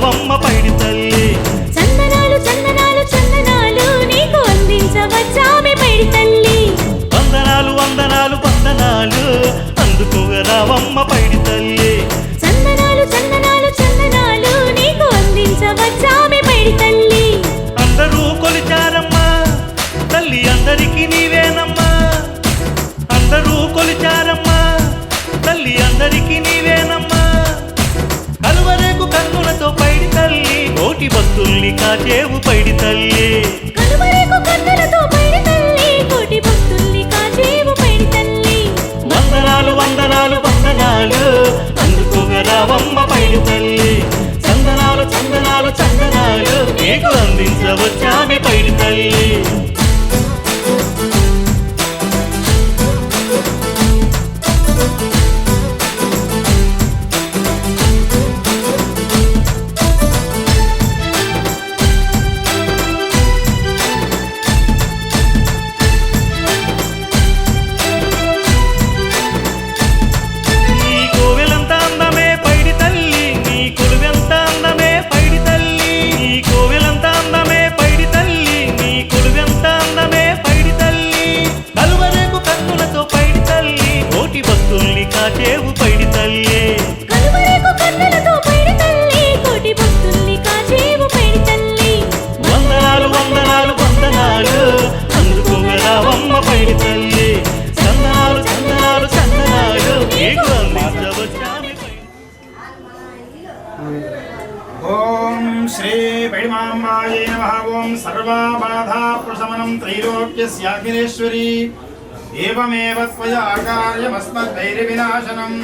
రావమ్మ పైడి తల్లి కాచేవు పైడి తల్లి. వందనాలు వందనాలు వందనాలు. అందుకోగా రావమ్మ పైడి తల్లి. చందనాలు చందనాలు చందనాలు. నీకు అందించవచ్చామె పైడి తల్లి. ఓం శ్రీ పైడిమాంబాయే నమ ఓం సర్వాబాధా ప్రశమనం త్రైలోక్యస్యాఖిలేశ్వరి ఏవమేవ త్వయా కార్యమస్మద్వైర్వినాశనం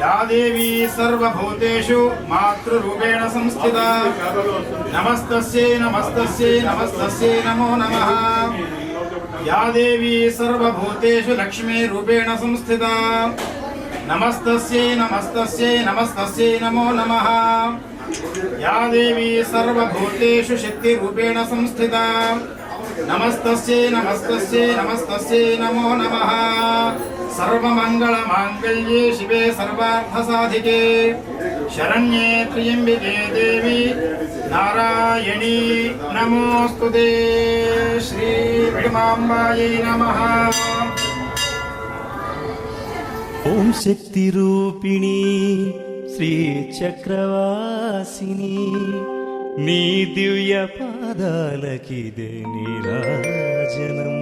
యా దేవీ సర్వభూతేషు మాతృరూపేణ సంస్థితా నమస్తస్యై నమస్తస్యై నమస్తస్యై నమో నమః యా దేవీ సర్వభూతేషు లక్ష్మీరూపేణ సంస్థితా నమస్తస్యై నమస్తస్యై నమస్తస్యై నమో నమ యా దేవీ సర్వభూతేషు శక్తి రూపేణ సంస్థిత నమస్తస్యై నమస్తస్యై నమస్తస్యై నమో నమః సర్వమంగళమాంగళ్యే శివే సర్వార్థసాధికే శరణ్యే త్ర్యంబికే దేవి నారాయణీ నమోస్తుతే శ్రీ విడమాంబాయై నమః ఓం శక్తి రూపిణి శ్రీ చక్రవాసిని నీ దివ్య పాదాలకిదే నీరాజనం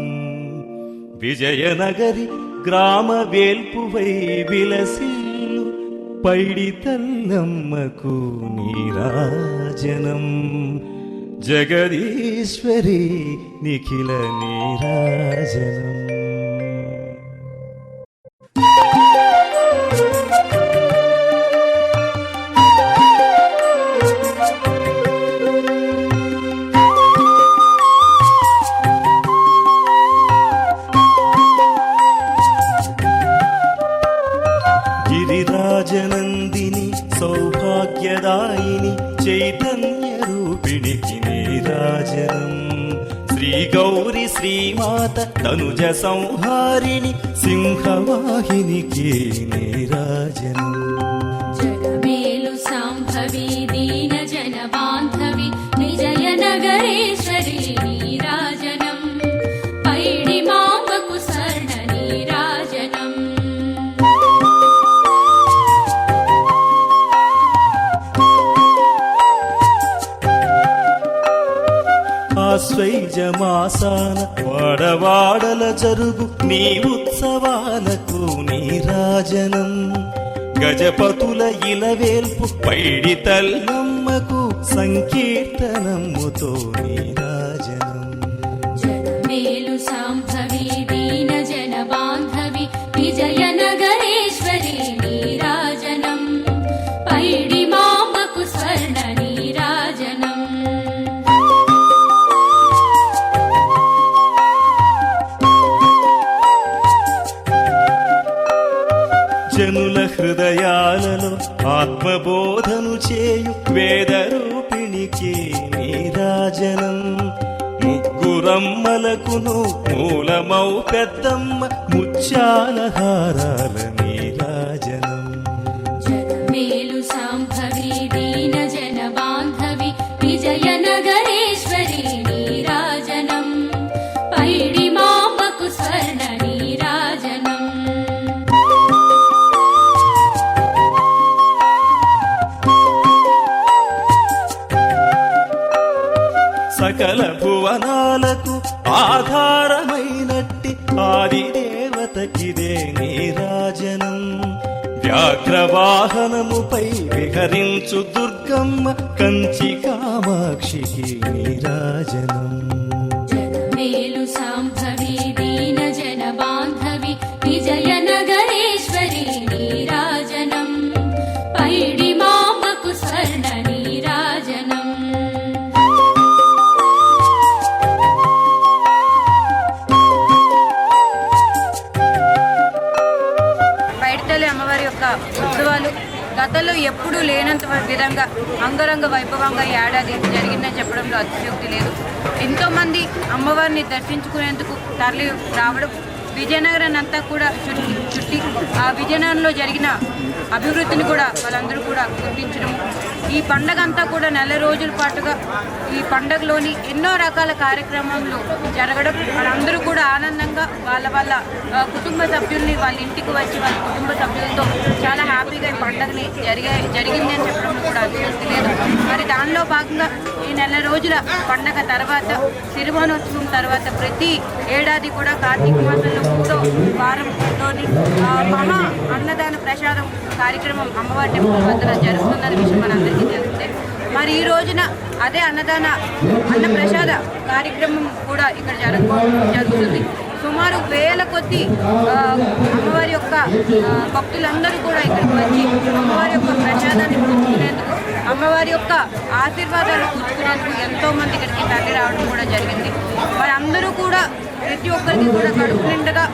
విజయనగరి గ్రామ వేల్పువై విలసిల్లు పైడి తల్లమ్మకు నీరాజనం జగదీశ్వరి నిఖిల నీరాజనం సంహారిణి సింహవాహినికి నీరాజనం స్వైజమాసాన వాడవాడల జరుగు నీ ఉత్సవాలకు నీరాజనం. గజపతుల ఇలవేల్పు పైడి తల్లమ్మకు సంకీర్తనముతో నీరాజనం. జనుల హృదయాలలో ఆత్మబోధను చేయు వేద రూపిణికి నీరాజనం. ముగ్గురమ్మలకును మూలమౌ పెద్దమ్మ ముచ్చాలహారాల నీరాజనం. మేలు సాంభవి దీన జన బాంధవి విజయనగరేశ్వరి నీరాజనం. పైడి వ్యాఘ్రవాహనముపై విహరించు దుర్గమ్మ కంచి కామాక్షికి నీరాజనం ఎప్పుడూ లేనంత విధంగా అంగరంగ వైభవంగా ఈ ఏడాది జరిగిందని చెప్పడంలో అతిశయోక్తి లేదు. ఎంతోమంది అమ్మవారిని దర్శించుకునేందుకు తరలి రావడం విజయనగరాన్ని అంతా కూడా చుట్టి చుట్టి ఆ విజయనగరంలో జరిగిన అభివృద్ధిని కూడా వాళ్ళందరూ కూడా గుర్తించడం. ఈ పండగ అంతా కూడా నెల రోజుల పాటుగా ఈ పండగలోని ఎన్నో రకాల కార్యక్రమంలో జరగడం వాళ్ళందరూ కూడా ఆనందంగా వాళ్ళ వాళ్ళ కుటుంబ సభ్యుల్ని వాళ్ళ ఇంటికి వచ్చి వాళ్ళ కుటుంబ సభ్యులతో చాలా హ్యాపీగా ఈ పండగని జరిగే జరిగింది అని చెప్పడంలో కూడా అభివృద్ధి లేదు. మరి దానిలో భాగంగా ఈ నెల రోజుల పండగ తర్వాత సిరిమానోత్సవం తర్వాత ప్రతి ఏడాది కూడా కార్తీక మాసంలో మూడో వారంలోని ఆ, మహా అన్నదాన ప్రసాదం కార్యక్రమం అమ్మవారి టెంపుల్ వద్ద జరుగుతుందన్న విషయం మనందరికీ తెలిస్తే మరి ఈ రోజున అదే అన్నదాన అన్న ప్రసాద కార్యక్రమం కూడా ఇక్కడ జరగ జరుగుతుంది. సుమారు వేల కొద్ది అమ్మవారి యొక్క భక్తులందరూ కూడా ఇక్కడికి వచ్చి అమ్మవారి యొక్క ప్రసాదాన్ని పుచ్చుకునేందుకు అమ్మవారి యొక్క ఆశీర్వాదాలు పుచ్చుకునేందుకు ఎంతో మంది ఇక్కడికి తరలి రావడం కూడా జరిగింది. వారందరూ కూడా ప్రతి ఒక్కరికి కూడా కడుపు నిండుగా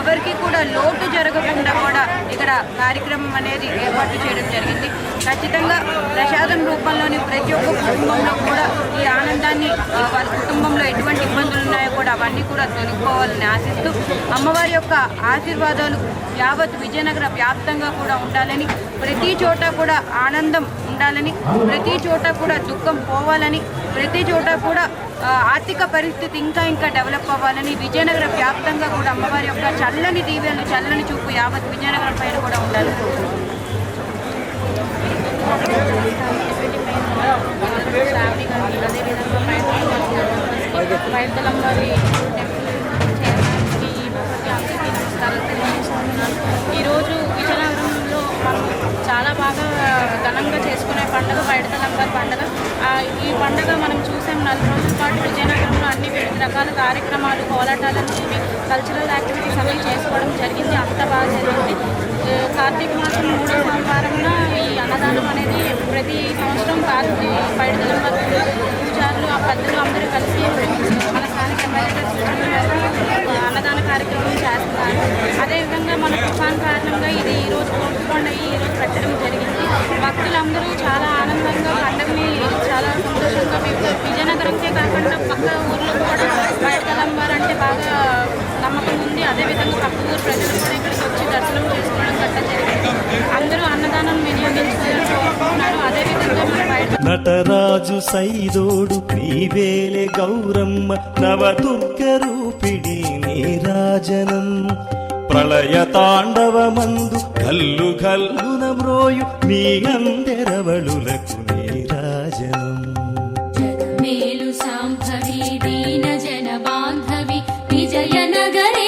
ఎవరికి కూడా లోటు జరగకుండా కూడా ఇక్కడ కార్యక్రమం అనేది ఏర్పాటు చేయడం జరిగింది. ఖచ్చితంగా ప్రసాదం రూపంలోని ప్రతి ఒక్క కుటుంబంలో కూడా ఈ ఆనందాన్ని ఆ, వాళ్ళ కుటుంబంలో ఎటువంటి ఇబ్బందులు ఉన్నాయో కూడా అవన్నీ కూడా తొలగిపోవాలని ఆశిస్తూ అమ్మవారి యొక్క ఆశీర్వాదాలు యావత్ విజయనగర వ్యాప్తంగా కూడా ఉండాలని ప్రతి చోట కూడా ఆనందం ఉండాలని ప్రతి చోట కూడా దుఃఖం పోవాలని ప్రతి చోట కూడా ఆర్థిక పరిస్థితి ఇంకా ఇంకా డెవలప్ అవ్వాలని విజయనగర వ్యాప్తంగా కూడా అమ్మవారి యొక్క చల్లని దీవెనలు చల్లని చూపు యావత్ విజయనగరం పైన కూడా ఉండాలి. అదేవిధంగా ఈరోజు విజయనగరంలో మనం చాలా బాగా ఘనంగా చేసుకునే పండుగ పైడతలంగారి పండుగ. ఈ పండుగ మనం చూసాం నలభై రోజుల పాటు విజయనగరంలో అన్ని వివిధ రకాల కార్యక్రమాలు కోలాటాలను ఇవి కల్చరల్ యాక్టివిటీస్ అన్నీ చేసుకోవడం జరిగింది. అంత బాగా జరిగింది. కార్తీక మాసం మూడో సోమవారంన ఈ అన్నదానం అనేది ప్రతి సంవత్సరం కార్తీ పైడతలంగారు పూజారులు ఆ పెద్దలు అందరూ కలిసి మన స్థానిక ఎమ్మెల్యే అన్నదాన కార్యక్రమం చేస్తున్నారు. అదేవిధంగా మన తుఫాన్ కారణంగా ఇది ఈరోజు రోజు కోరుకోండి ఈ రోజు భక్తులందరూ చాలా ఆనందంగా పండుగని చాలా సంతోషంగా మేము విజయనగరంకే కాకుండా పక్క ఊర్లో కూడా బయటకెళ్ళంబారు అంటే బాగా నమ్మకం ఉంది. అదేవిధంగా పక్క ఊరు ప్రజలు కూడా ఇక్కడికి వచ్చి దర్శనం చేసుకోవడం గట్ట జరిగింది. అందరూ అన్నదానం వినియోగించుకున్నారు అదేవిధంగా మన బయట నటరాజు సైదోడు నీవేలే గౌరమ్మ నవదుర్గ రూపిణి నీరాజనం ప్రళయ తాండవమందు కల్లు కల్లున మ్రోయు నీ అందెరవళులకు నీరాజనం జగమేలు సాంభవి దీన జన బాంధవి విజయనగరి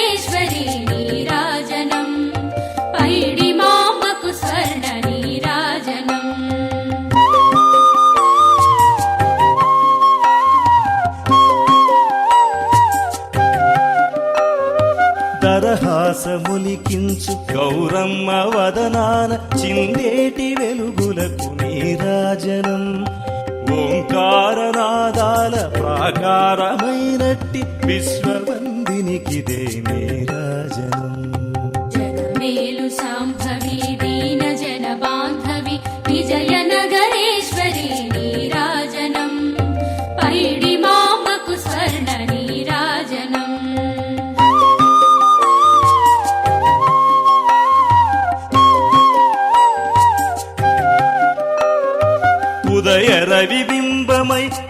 ములికించు గౌరమ్మ వదనాన చిందేటి వెలుగులకు నీరాజనం ఓంకారనాదాల ప్రాకారమైనట్టి విశ్వవందినికిదే నీరాజనం జగమేలు సాంభవి దీన జన బాంధవి విజయనగర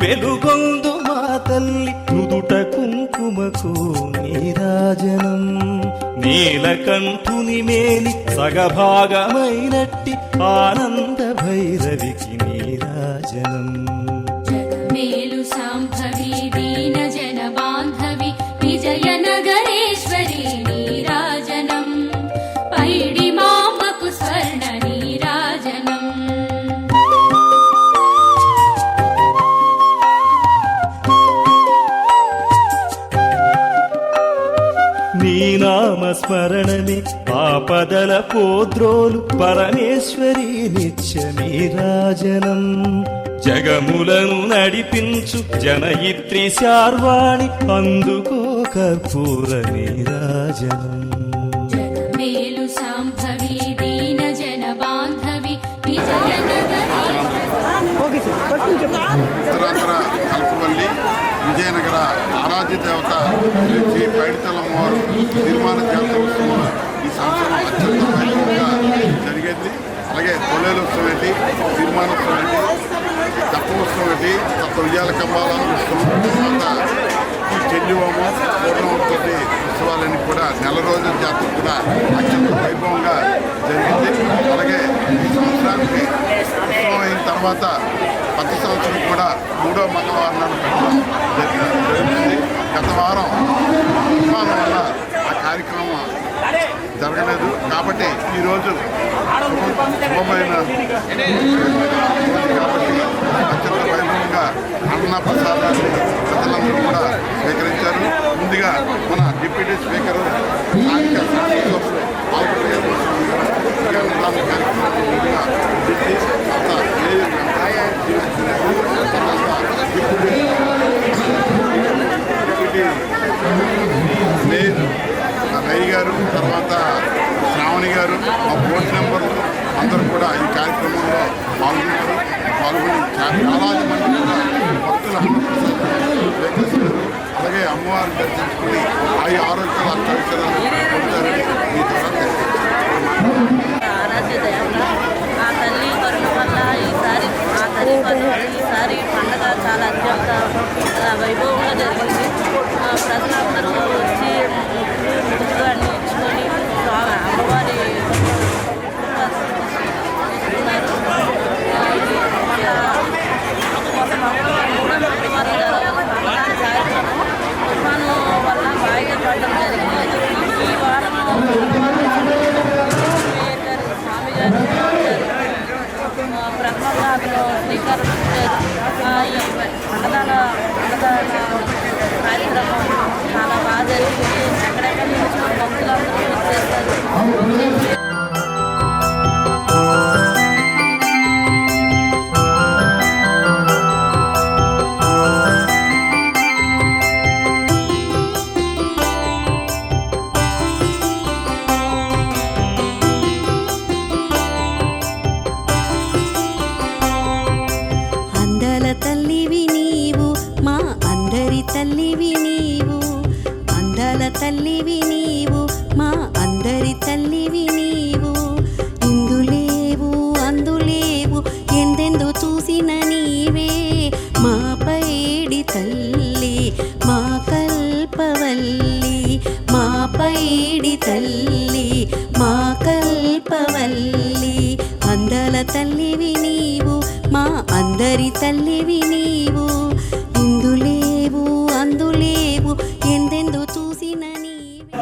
వెలుగొందు మా తల్లి నుదుట కుంకుమకు నీరాజనం. నీలకంఠుని మేలి సగభాగమైనట్టి ఆనంద భైరవికి నీరాజనం. మేలు సాంభవి దీన జన బాంధవి విజయనగరేశ్వరి స్మరణమే ఆపదల పోద్రోలు పరమేశ్వరి నిత్య నీరాజనం జగములను నడిపించు జనయిత్రి శార్వాణి అందుకో కర్పూర నీరాజనం జగమేలు సాంభవి దీన జన బాంధవి విజయనగరి విజయనగర ఆరాధ్య దేవత శ్రీ పైడితలమ్మవారు నిర్మాణ జాతర ఉత్సవం ఈ సంవత్సరం అత్యంత వైభవంగా జరిగింది. అలాగే తొలేలు ఉత్సవం ఏంటి? నిర్మాణోత్సవం ఏంటి? తప్ప ఉత్సవం ఏంటి? తప్ప ఉయ్యాల కంబాల ఉత్సవం తర్వాత ఈ చెల్లివోమం పూర్ణవంతో ఉత్సవాలన్నీ కూడా నెల రోజుల జాతర కూడా అత్యంత వైభవంగా జరిగింది. అలాగే ఈ సంవత్సరానికి ఉత్సవం అయిన తర్వాత ప్రతి సంవత్సరం కూడా మూడో మంగళవారం నాడు పెట్టడం జరిగి- జరుగుతుంది గత వారం తుఫాను వల్ల ఆ కార్యక్రమం జరగలేదు. కాబట్టి ఈరోజు శుభమైన కాబట్టి అత్యంత వైభవంగా అన్న ప్రసాదాన్ని ప్రజలందరూ కూడా స్వీకరించారు. ముందుగా మన డిప్యూటీ స్పీకర్ స్థానిక శాసనసభ్యులు పాల్గొనే కార్యక్రమం ముందుగా పెట్టి రవి గారు తర్వాత శ్రావణి గారు మా బోర్డు మెంబర్లు అందరూ కూడా ఈ కార్యక్రమంలో పాల్గొన్నారు. పాల్గొని చా- చాలాది మంది కూడా భక్తులు అన్నప్రసాదాలు అలాగే అమ్మవారిని దర్శించుకుని ఆ ఆరోగ్యాలు అష్టవిషయాలు పొందుతారని ఈ ద్వారా తెలియజేస్తున్నాను. ఆరాధ్య దేవత ఆ తల్లి కరుణ వల్ల ఈసారి ఆ తల్లి కరుణ వల్ల ఈసారి పండగ చాలా అత్యంత వైభవంగా జరిగింది ఆ, ప్రజలందరూ వచ్చి ముగ్గురు ముగ్గురు అన్ని ఇచ్చుకొని అమ్మవారి తల్లివి నీవు మా అందరి తల్లివి నీవు. ఇందులేవు అందులేవు ఎందెందు చూసిన నీవే.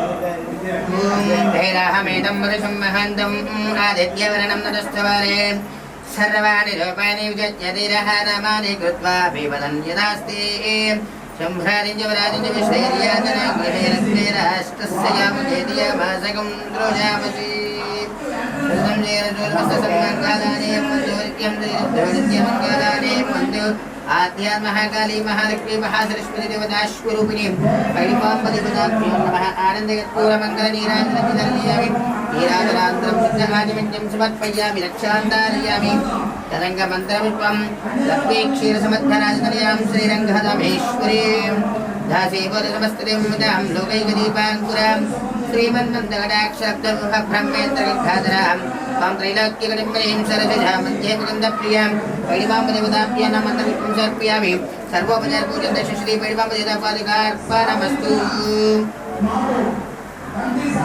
మహాంతం ఆదిత్యవర్ణం నరస్తవారే సర్వాణి రూపాణి విజజ్యతిరహ నామాని కృత్వా పిబదం యదాస్తి. శంభ్రాదింజవరాదింజ విశ్వేర్యాజనగ్రహేరస్య యాముదేదియమాసకం ద్రోజామసి శృతం జయరజోల్మసంగాదానే ద్రోజామసి. ద్రవిద్యమంగాదానే మంజో ఆధ్యాత్మహాకాళీ మహాలక్ష్మీ మహాసరస్వతి దేవతాశ్వరూపిణి వైడిపాంబదిపదాభ్యో నమః ఆనందకర్పూరమంగళ నీరాజనతిదర్శయామి నీరాజనాంతరం సిద్ధహాజమిత్యం సమర్పయామి రక్షాంతారయామి తరంగమంత్రపుష్పం లక్ష్మీ క్షీరసమద్ధరాజనయాం శ్రీరంగధమేశ్వరీం దాసీపదనమస్తదేం ముదాం లోకైకదీపాంకురాం श्रीमन्मन्दगडाक्षरब्दब्रह्मेन्द्रगङ्गाधरां त्वां त्रैलोक्यगणिम्बरीं सरसिजां मध्ये मुकुन्दप्रियां वैडिमाम्बदेवताभ्यां मन्त्रविपुं समर्पयामि सर्वोपचारपूजन श्री वैडिमाम्बदेवतापादिकार्पणमस्तु